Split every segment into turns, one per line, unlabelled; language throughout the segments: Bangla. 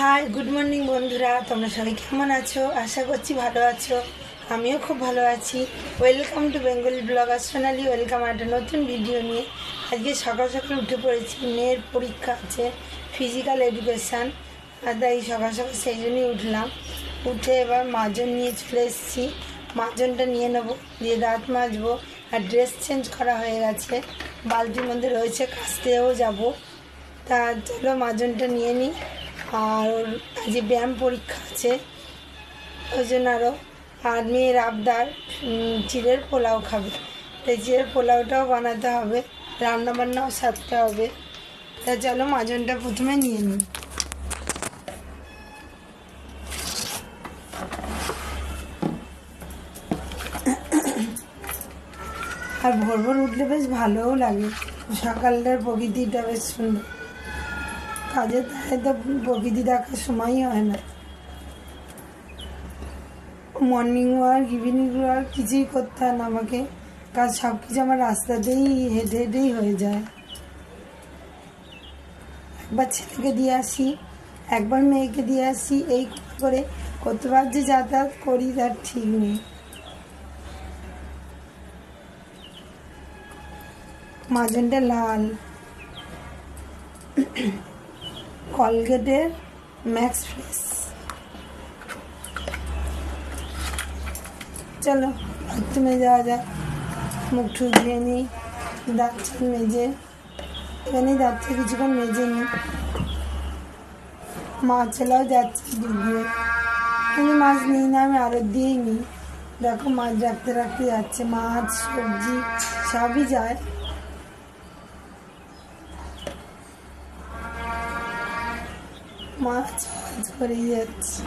হাই গুড মর্নিং বন্ধুরা। তোমরা সবাই কেমন আছো? আশা করছি ভালো আছো। আমিও খুব ভালো আছি। Welcome to Bengali blogger Sonali welcome একটা নতুন ভিডিও নিয়ে। আজকে সকাল সকাল উঠে পড়েছি। মেয়ের পরীক্ষা আছে ফিজিক্যাল এডুকেশান আর তাই সকাল সকাল সেই জন্যই উঠলাম। উঠে এবার মাজন নিয়ে চলে এসেছি। মাজনটা নিয়ে নেব। দিয়ে দাঁত মাজবো। আর ড্রেস চেঞ্জ করা হয়ে গেছে। বালতির মধ্যে রয়েছে কাচতেও যাব। তা চলো মাজনটা নিয়ে নিই। আর ওর আজকে ব্যায়াম পরীক্ষা আছে। ওই জন্য আরও আর মেয়ের আবদার চিড়ের পোলাও খাবে। তাই চিড়ের পোলাওটাও বানাতে হবে রান্না বান্নাও সারতে হবে। তা চলো মাজনটা প্রথমে নিয়ে নিই। আর ভোর ভোর উঠলে বেশ ভালোও লাগে। সকালটার প্রকৃতিটা বেশ সুন্দর। তাই তো প্রকৃতি দেখার সময়ই হয় না। মর্নিং ওয়ার্ক ইভিনিং ওয়ার্ক কিছুই করতে হয় না আমাকে। কাজ সব কিছু আমার রাস্তাতেই, হেঁটে হেঁটেই হয়ে যায়। একবার ছেলেকে দিয়ে আসি, একবার মেয়েকে দিয়ে আসি, এই করে কতবার যে যাতায়াত করি, তার ঠিক নেই। মাজনটা লাল। কলগেটের ম্যাক্স ফ্রেশ চলো, বাথরুমে যাওয়া যাক। মুখ ঠুক ধুয়ে নিই। দাঁত মেজে, এখানেই দাঁতটা কিছুক্ষণ মেজে নিই। মা ছেলেও যাচ্ছে দিয়ে কিন্তু মাছ নিই না, আমি আরও দিয়েই নিই। দেখো মাছ রাখতে রাখতে যাচ্ছে। মাছ, সবজি, সবই যায়। মাছ মাছ করেই যাচ্ছে।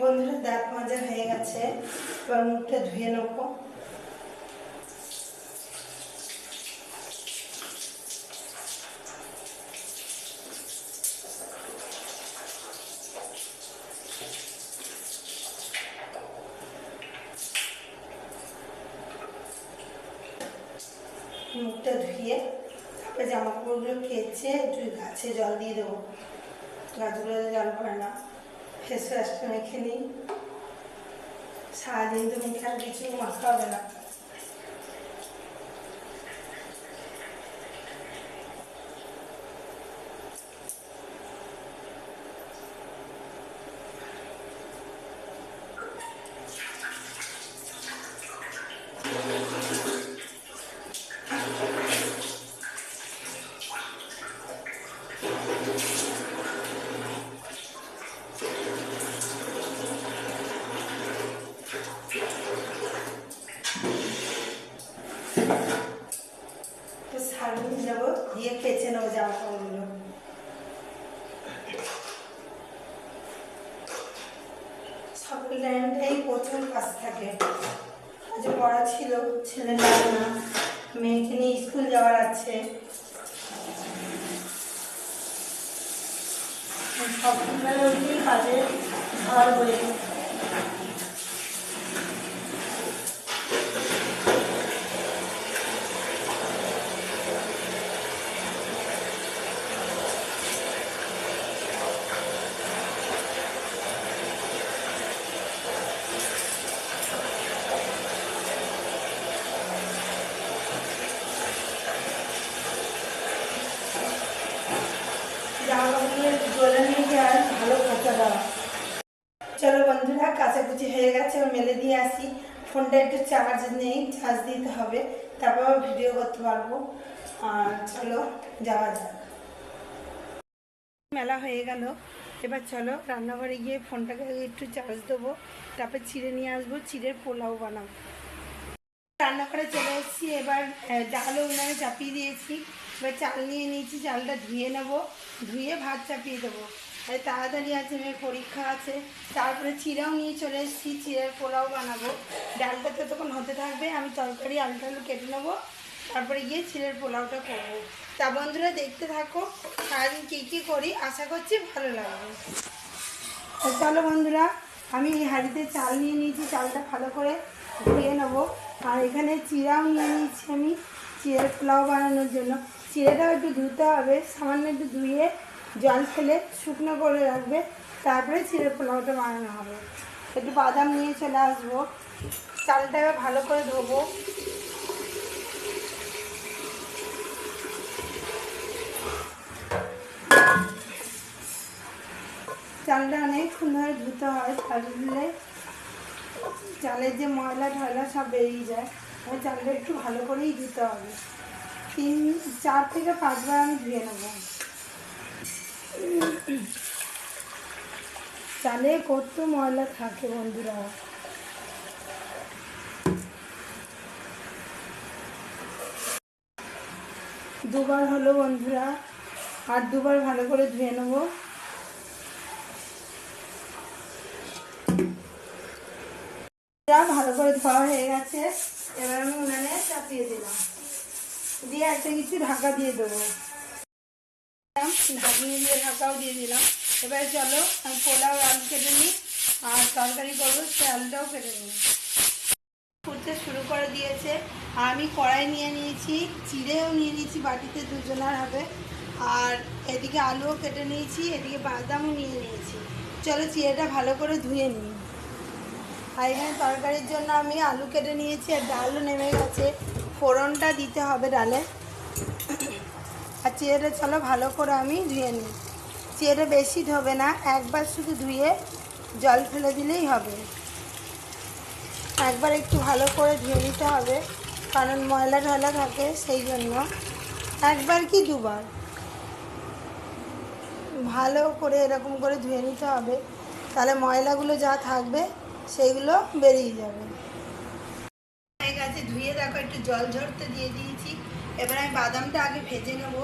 বন্ধুরা দাঁত মাজা হয়ে গেছে। এবার মুখটা ধুয়ে নেব। মুখটা ধুয়ে তারপরে জামা কাপড়গুলো কেচে একটু গাছে জল দিয়ে দেবো। গাছগুলো জল পড়ে না। ফেস ওয়াশটা মেখে নিই। সারাদিন তো মুখে আর কিছু মাখা হবে না তো সারুন যাব দিয়ে কেচে নেব জামা কাপড়গুলো টাইমটাই প্রচুর কাজ থাকে। আজ পড়া ছিল ছেলে না, মেয়েকে নিয়ে স্কুল যাওয়ার আছে। সকালবেলা উঠেই কাজে ঘর বয়ে জামা কাপড়ের জলে নিয়ে গিয়ে আর ভালো কাঁচা দেওয়া চলো বন্ধুরা কাচাকুচি হয়ে গেছে এবার মেলে দিয়ে আসি ফোনটা একটু চার্জ নেই চার্জ দিতে হবে। তারপর ভিডিও করতে পারব। আর চলো যাওয়া যাক। মেলা হয়ে গেল। এবার চলো রান্নাঘরে গিয়ে ফোনটাকে একটু চার্জ দেবো। তারপর চিড়ে নিয়ে আসব চিড়ের পোলাও বানাবো। রান্নাঘরে চলে এসেছি। এবার আহ, ডালও উনানে চাপিয়ে দিয়েছি। এবার চাল নিয়ে নিয়েছি চালটা ধুয়ে নেব। ধুয়ে ভাত চাপিয়ে দেবো। আর তাড়াতাড়ি আছে, মেয়ের পরীক্ষা আছে। তারপরে চিড়াও নিয়ে চলে এসেছি চিড়ের পোলাও বানাবো। ডালটা তো তখন হতে থাকবে, আমি তরকারি আলু টালু কেটে নেব। তারপরে গিয়ে চিড়ের পোলাওটা করব। তা বন্ধুরা, দেখতে থাকো, সারাদিন কী কী করি, আশা করছি ভালো লাগবে। চলো বন্ধুরা, আমি এই হাঁড়িতে চাল নিয়ে নিয়েছি, চালটা ভালো করে ধুয়ে নেব। আর এখানে চিড়াও নিয়ে নিয়েছি আমি চিড়ের পোলাও বানানোর জন্য। চিড়েটাও একটু ধুতে হবে, সামান্য একটু ধুয়ে জল ফেলে শুকনো করে রাখবে, তারপরে চিড়ের পোলাওটা বানানো হবে। একটু বাদাম নিয়ে চলে আসব। চালটাকে ভালো করে ধোবো। চালটা অনেকক্ষণ ধরে ধুতে হয় চাল ধুলে চালের যে ময়লা ঢয়লা সব বেরিয়ে যায়। ওই চালটা একটু ভালো করেই ধুতে হবে। তিন, চার থেকে পাঁচবার আমি ধুয়ে নেব। চালে কত ময়লা থাকে বন্ধুরা? দুবার হলো বন্ধুরা, আর দুবার ভালো করে ধুয়ে নেব। ভালো করে ধোয়া হয়ে গেছে, এবার আমি উনানে চাপিয়ে দিলাম। দিয়ে একটা কিছু ঢাকা দিয়ে দেবো। ঢাকনি দিয়ে ঢাকাও দিয়ে দিলাম। এবার চলো, আমি পোলাও আলু কেটে নিই, আর তরকারি করব সে আলুটাও কেটে নিই। ফুটতে শুরু করে দিয়েছে, আর আমি কড়াই নিয়ে নিয়েছি, চিড়েও নিয়ে নিয়েছি বাটিতে দুজনার হবে আর এদিকে আলুও কেটে নিয়েছি, এদিকে বাদামও নিয়ে নিয়েছি। চলো চিড়েটা ভালো করে ধুয়ে নিই। আর এখানে তরকারির জন্য আমি আলু কেটে নিয়েছি, আর ডালও নেমে গেছে। ফোড়নটা দিতে হবে ডালে। আর চিড়েটা চলো, ভালো করে আমি ধুয়ে নিই। চিড়ে বেশি ধোবে না, একবার শুধু ধুয়ে জল ফেলে দিলেই হবে। একবার একটু ভালো করে ধুয়ে নিতে হবে, কারণ ময়লা ঢয়লা থাকে সেই জন্য। একবার কি দুবার? ভালো করে এরকম করে ধুয়ে নিতে হবে, তাহলে ময়লাগুলো যা থাকবে সেইগুলো বেরিয়ে যাবে। ধুয়ে দেখো, একটু জল ঝরতে দিয়ে দিয়েছি। এবার আমি বাদামটা আগে ভেজে নেব,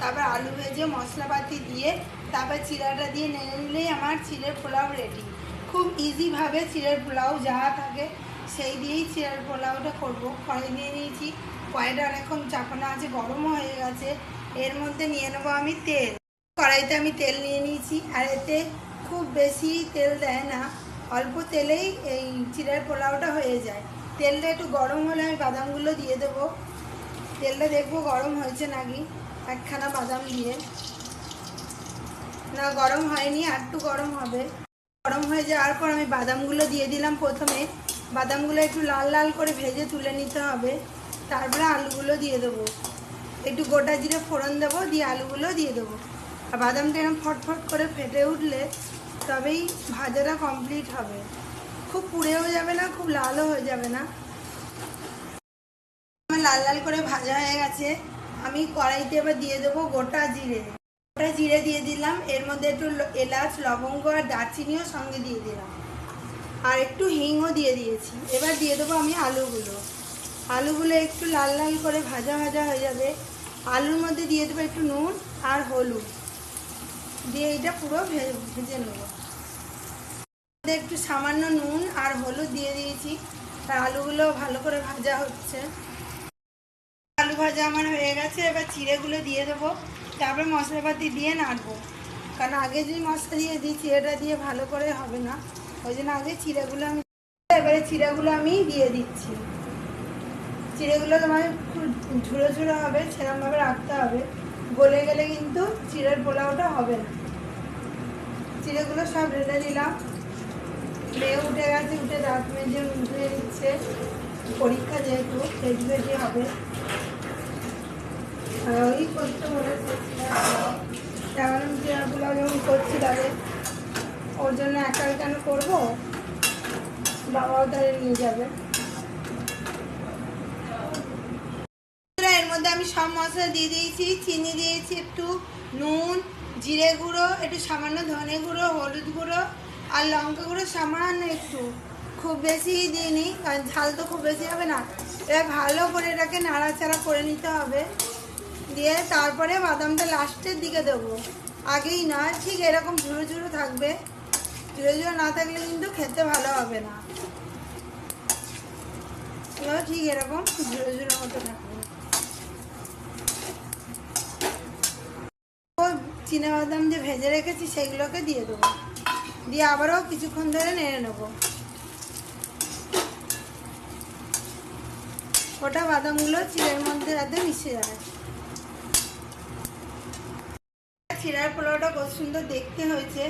তারপর আলু ভেজে মশলাপাতি দিয়ে তারপর চিড়াটা দিয়ে নেড়ে নিলেই আমার চিড়ের পোলাও রেডি খুব ইজিভাবে চিড়ের পোলাও যা থাকে, সেই দিয়েই চিড়ের পোলাওটা করব। কড়াই দিয়ে নিয়েছি কড়াইটা অনেকক্ষণ চাপানো আছে, গরমও হয়ে গেছে। এর মধ্যে নিয়ে নেব আমি তেল। কড়াইতে আমি তেল নিয়ে নিয়েছি, আর এতে খুব বেশি তেল দেয় না, অল্প তেলেই এই চিড়ের পোলাওটা হয়ে যায়। তেলটা একটু গরম হলে আমি বাদামগুলো দিয়ে দেবো। তেলটা দেখব, গরম হয়েছে নাকি? একখানা বাদাম দিয়ে। না, গরম হয়নি, আর একটু গরম হবে। গরম হয়ে যাওয়ার পর আমি বাদামগুলো দিয়ে দিলাম প্রথমে। বাদামগুলো একটু লাল লাল করে ভেজে তুলে নিতে হবে। তারপরে আলুগুলো দিয়ে দেবো। একটু গোটা জিরে ফোড়ন দেবো, দিয়ে আলুগুলো দিয়ে দেবো। আর বাদামটা এরকম ফটফট করে ফেটে উঠলে তবেই ভাজাটা কমপ্লিট হবে। খুব পুড়েও যাবে না, খুব লালও হয়ে যাবে না। আমার লাল লাল করে ভাজা হয়ে গেছে, আমি কড়াইতে এবার দিয়ে দেবো গোটা জিরে। গোটা জিরে দিয়ে দিলাম, এর মধ্যে একটু এলাচ, লবঙ্গ আর দারচিনিও সঙ্গে দিয়ে দিলাম। আর একটু হিংও দিয়ে দিয়েছি। এবার দিয়ে দেবো আমি আলুগুলো। আলুগুলো একটু লাল লাল করে ভাজা ভাজা হয়ে যাবে। আলুর মধ্যে দিয়ে দেবো একটু নুন আর হলুদ। দিয়ে এটা পুরো ভেজে নেব। একটু সামান্য নুন আর হলুদ দিয়ে দিয়েছি। আর আলুগুলো ভালো করে ভাজা হচ্ছে। ভাজা আমার হয়ে গেছে, এবার চিড়েগুলো দিয়ে দেবো। তারপরে মশলাপাতি দিয়ে নাড়বো। কারণ আগে যদি মশলা দিয়ে দিই চিড়েটা দিয়ে ভালো করে হবে না। ওই জন্য আগে চিড়েগুলো আমি এবারে চিড়েগুলো আমি দিয়ে দিচ্ছি। চিড়েগুলো তোমার ঝুড়ো ঝুড়ো হবে, সেরকমভাবে রাখতে হবে। গলে গেলে কিন্তু চিড়ের পোলাওটা হবে না। চিড়েগুলো সব ঢেলে দিলাম। মেয়ে উঠে গেছে, উঠে দাঁত মেজে উঠে দিচ্ছে। পরীক্ষা যেহেতু ফেজি ফেজি হবে। ওই করতে বলেছে তেমন চিড়াগুলো যখন করছি তাহলে ওর জন্য একা কেন করব? বাবাও তাহলে নিয়ে যাবে। এর মধ্যে আমি সব মশলা দিয়ে দিয়েছি। চিনি দিয়েছি একটু, নুন, জিরে গুঁড়ো, একটু সামান্য ধনে গুঁড়ো, হলুদ গুঁড়ো আর লঙ্কা গুঁড়ো সামান্য একটু। খুব বেশি দিইনি, কারণ ঝাল তো খুব বেশি হবে না। এবার ভালো করে এটাকে নাড়াচাড়া করে নিতে হবে। দিয়ে তারপরে বাদামটা লাস্টের দিকে দেবো। আগেই নয় ঠিক এরকম ঝুড়ো ঝুড়ো থাকবে। ঝুড়ো ঝুড়ো না থাকলে কিন্তু খেতে ভালো হবে না। ঠিক এরকম ঝুড়ো ঝুড়ো মতো থাকবে। বাদাম যে ভেজে রেখেছি সেগুলোকে দিয়ে দেবো। দিয়ে আবারও কিছুক্ষণ ধরে নেড়ে নেব। ওটা বাদামগুলো চিলের মধ্যে যাতে মিশে যায়। চিড়ার পোলাওটা কত সুন্দর দেখতে হয়েছে।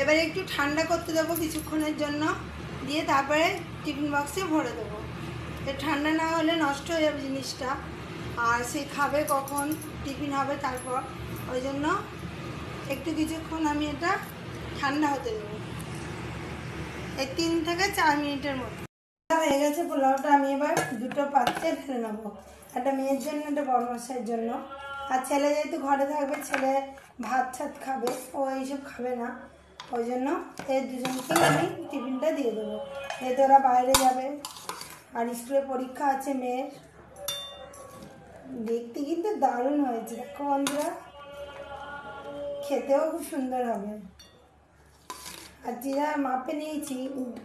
এবারে একটু ঠান্ডা করতে দেবো কিছুক্ষণের জন্য। দিয়ে তারপরে টিফিন বক্সে ভরে দেবো। ঠান্ডা না হলে নষ্ট হয়ে যাবে জিনিসটা। আর সে খাবে কখন, টিফিন হবে তারপর। ওই জন্য একটু কিছুক্ষণ আমি এটা ঠান্ডা হতে দেবো। এই তিন থেকে চার মিনিটের মতো। হয়ে গেছে পোলাওটা, আমি এবার দুটো পাত্রে ঢেলে নেব। একটা মেয়ের জন্য, একটা বড় জন্য। আর ছেলে যেহেতু ঘরে থাকবে, ছেলে ভাত ছাত খাবে, ও এইসব খাবে না। ওই জন্য এই দুজনকেই আমি টিফিনটা দিয়ে দেবো। এতে ওরা বাইরে যাবে। আর স্কুলে পরীক্ষা আছে মেয়ের। দেখতে কিন্তু দারুণ হয়েছে। দেখো বন্ধুরা, খেতেও খুব সুন্দর হবে। আর জিরা মাপে নিয়েছি,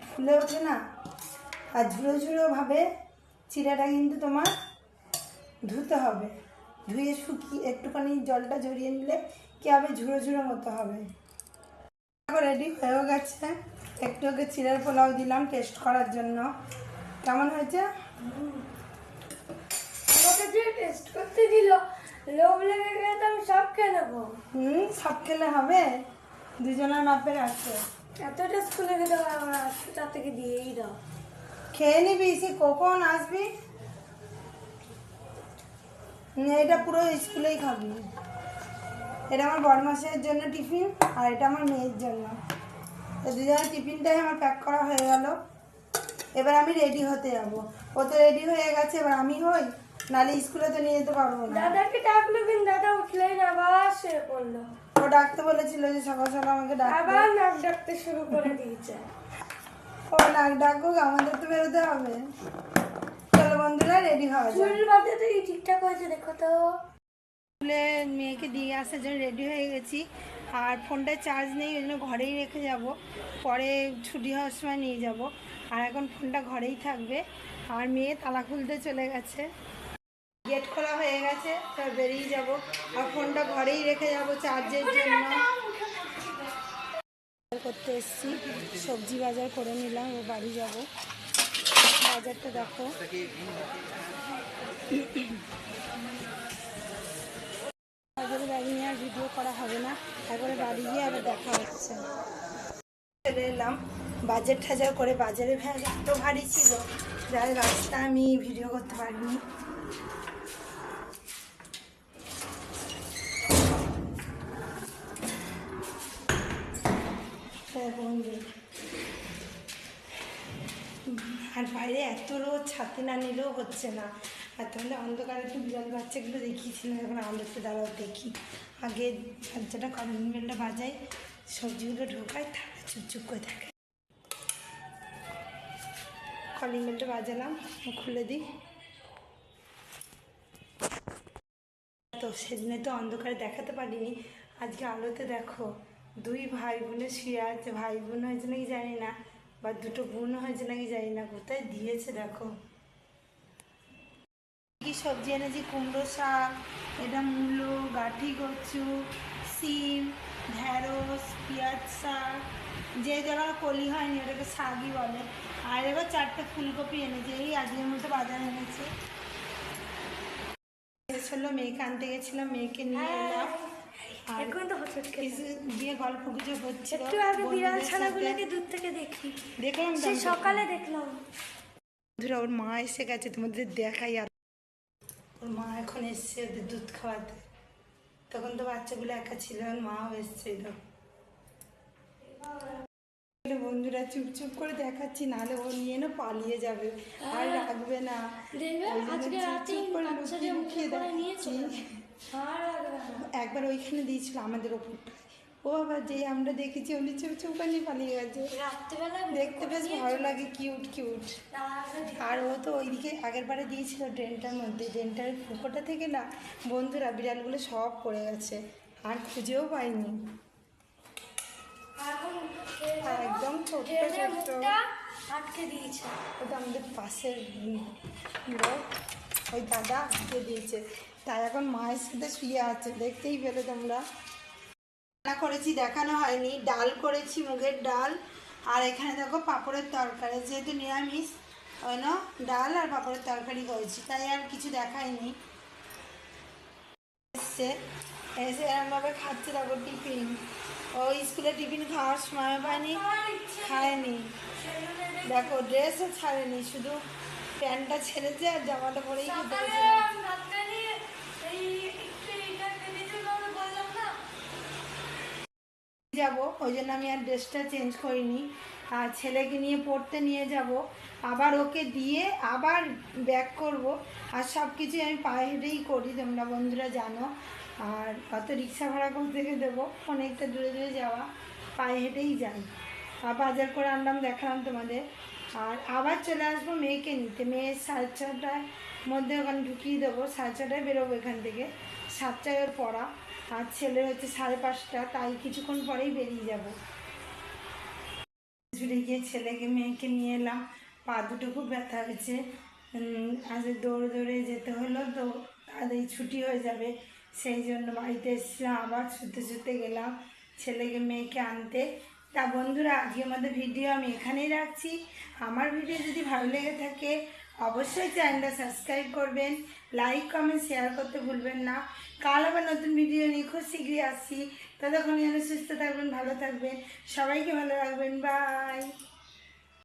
ফুলে ওঠে না, আর ঝুড়ো ঝুড়ো চিরাটা কিন্তু তোমার ধুতে হবে। ধুয়ে শুকিয়ে একটুখানি জলটা জড়িয়ে নিলে কি হবে ঝুড়ো ঝুড়ো মতো হবে। রেডি হয়েও গেছে। একটু ওকে চিড়ের পোলাও দিলাম টেস্ট করার জন্য। কেমন হয়েছে?
আমাকে যে টেস্ট করতে দিল লোভ লেগে গেলে তো আমি সব খেয়ে নেব।
হুম সব খেলে হবে। দুজনের মাপের আছে।
এত টেস্ট করে খেতে হবে আমার তার থেকে দিয়েই দাও।
খেয়ে নিবি সে কখন আসবি? এটা পুরো স্কুলেই খাবি। এটা আমার বড় মাসের জন্য টিফিন আর এটা আমার মেয়ের জন্য। তো দুজনের টিফিনটাই আমার প্যাক করা হয়ে গেল। এবার আমি রেডি হতে যাব। ও তো রেডি হয়ে গেছে এবার আমি হই? নালে স্কুলে তো নিয়ে যেতে পারব না।
দাদাকে ডাকলো কিন্তু দাদা উঠলেই না আবার শুয়ে পড়ল
ও ডাকতে বলেছিল যে সকাল সকাল আমাকে ডাক
আবার নাক ডাকতে শুরু করে দিয়েছে।
ও নাক ডাকুক আমাদের তো বেরোতে হবে। চলো বন্ধুরা রেডি হওয়া যাক।
চুল বাঁধতে তো ঠিকঠাক হয়েছে দেখো তো।
স্কুলে মেয়েকে দিয়ে আসার জন্য রেডি হয়ে গেছি। আর ফোনটায় চার্জ নেই, ওই জন্য ঘরেই রেখে যাব। পরে ছুটি হওয়ার সময় নিয়ে যাব। আর এখন ফোনটা ঘরেই থাকবে। আর মেয়ে তালা খুলতে চলে গেছে। গেট খোলা হয়ে গেছে, তা বেরিয়ে যাব। আর ফোনটা ঘরেই রেখে যাব চার্জের জন্য। করতে এসছি। সবজি বাজার করে নিলাম, ও বাড়ি যাব। বাজারটা দেখো। আর করা হবে না। একবারে বাড়ি গিয়ে আবার দেখা হচ্ছে। চলে এলাম। বাজার ঠাজার করে বাজারে। ভ্যাগ এত ভারী ছিল। যার রাস্তা আমি ভিডিও করতে পারিনি। আর বাইরে এত রোদ, ছাতি না নিলেও হচ্ছে না। আর তাহলে অন্ধকারে একটু বিড়াল বাচ্চাগুলো দেখিয়েছিলাম, এখন আলোতে দাঁড়াও দেখি। আগে বাচ্চাটা কলিং বেলটা বাজাই সবজিগুলো ঢোকায় তাহলে চুপচুপ করে থাকে। কলিং বেলটা বাজালাম খুলে দিই। তো সেদিনে তো অন্ধকারে দেখাতে পারিনি, আজকে আলোতে দেখো দুই ভাই বোনে শুয়ে আছে ভাই বোন হয়েছে নাকি জানি না, বা দুটো বোন হয়েছে নাকি জানি না, কোথায় দিয়েছে দেখো। সবজি এনেছি কুমড়ো শাক এটা মূলো গাঠি কচু সিম ঢ্যাঁড়স পেঁয়াজ শাক যে জায়গায় কলি হয়নি ওটাকে শাকই বলে। আর এবার চারটে ফুলকপি এনেছে এই আজকের মতো বাজার এনেছে। শেষ হলো মেয়েকে আনতে গেছিলাম মেয়েকে নিয়ে এলাম।
এখন তো
দিয়ে গল্প গুজব হচ্ছিল
একটু আগে বিড়াল ছানাগুলোকে দূর থেকে দেখি।
দেখলাম।
সকালে দেখলাম।
বন্ধুরা ওর মা এসে গেছে তোমাদের দেখাই মা এখন এসছে ওদের দুধ খাওয়াতে তখন তো বাচ্চাগুলো একা ছিল মাও এসছিল বন্ধুরা চুপ চুপ করে দেখাচ্ছি নাহলে ও নিয়ে না পালিয়ে যাবে আর রাখবে না
দেখবে আজকে
চুপ
রাতে
চুপ করে
বাচ্চা
লুকিয়ে
যে
লুকিয়ে
মুখে করে নিয়ে
দেখাচ্ছি।
চলে যায়। আর রাখবে না।
একবার ওইখানে দিয়েছিল আমাদের ওপরটা ও আবার যেই আমরা দেখেছি উনি চুপ চুপ পালিয়ে গেছে। দেখতে বেশ ভালো লাগে কিউট কিউট
আর
আর ও তো ওইদিকে আগের বারে দিয়েছিল ড্রেনটার মধ্যে ড্রেনটার ফুকোটা থেকে না বন্ধুরা বিড়ালগুলো সব পড়ে গেছে আর খুঁজেও পাইনি। একদম ছোট্ট ছোট্ট।
আটকে দিয়েছে।
ওটা আমাদের পাশের লোক ওই দাদা আটকে দিয়েছে। তাই এখন মায়ের সাথে শুয়ে আছে দেখতেই পেলে তোমরা। রান্না করেছি দেখানো হয়নি। ডাল করেছি মুগের ডাল। আর এখানে দেখো পাঁপড়ের তরকারি যেহেতু নিরামিষ ওই ডাল আর পাঁপড়ের তরকারি করেছি। তাই আর কিছু দেখায়নি এসছে। এসে এরমভাবে খাচ্ছে দেখো টিফিন। ও স্কুলে টিফিন খাওয়ার সময় পায়নি খায়নি। দেখো ড্রেসও ছাড়েনি শুধু প্যান্টটা ছেড়েছে আর জামাটা পরেই খেতে যাব ওই জন্য আমি আর ড্রেসটা চেঞ্জ করিনি। আর ছেলেকে নিয়ে পড়তে নিয়ে যাব। আবার ওকে দিয়ে আবার ব্যাক করব। আর সব কিছুই আমি পায়ে হেঁটেই করি, তোমরা বন্ধুরা জানো। আর কত রিক্সা ভাড়া করতে গিয়ে দেবো, অনেকটা দূরে দূরে যাওয়া পায়ে হেঁটেই যাই। আর বাজার করে আনলাম, দেখালাম তোমাদের। আর আবার চলে আসব মেয়েকে নিতে। মেয়ে সাড়ে ছটার মধ্যে ওখানে ঢুকিয়ে দেবো, সাড়ে ছটায় বেরোবো এখান থেকে। সাতটায় ওর পড়া। আর ছেলে হচ্ছে সাড়ে পাঁচটা, তাই কিছুক্ষণ পরেই বেরিয়ে যাব। ছুটে গিয়ে ছেলেকে, মেয়েকে নিয়ে এলাম। পা দুটো খুব ব্যথা হয়েছে। আজ দৌড়ে দৌড়ে যেতে হলো তো তাদের ছুটি হয়ে যাবে। সেই জন্য বাড়িতে এসেছিলাম, আবার ছুটতে ছুটতে গেলাম ছেলেকে, মেয়েকে আনতে। তা বন্ধুরা আজকে আমাদের ভিডিও আমি এখানেই রাখছি। আমার ভিডিও যদি ভালো লেগে থাকে অবশ্যই চ্যানেলটা সাবস্ক্রাইব করবেন, লাইক, কমেন্ট শেয়ার করতে ভুলবেন না। কাল আবার নতুন ভিডিও নিয়ে খুব শীঘ্রই আসছি। ততক্ষণ যেন সুস্থ থাকবেন, ভালো থাকবেন। সবাইকে ভালো রাখবেন। বাই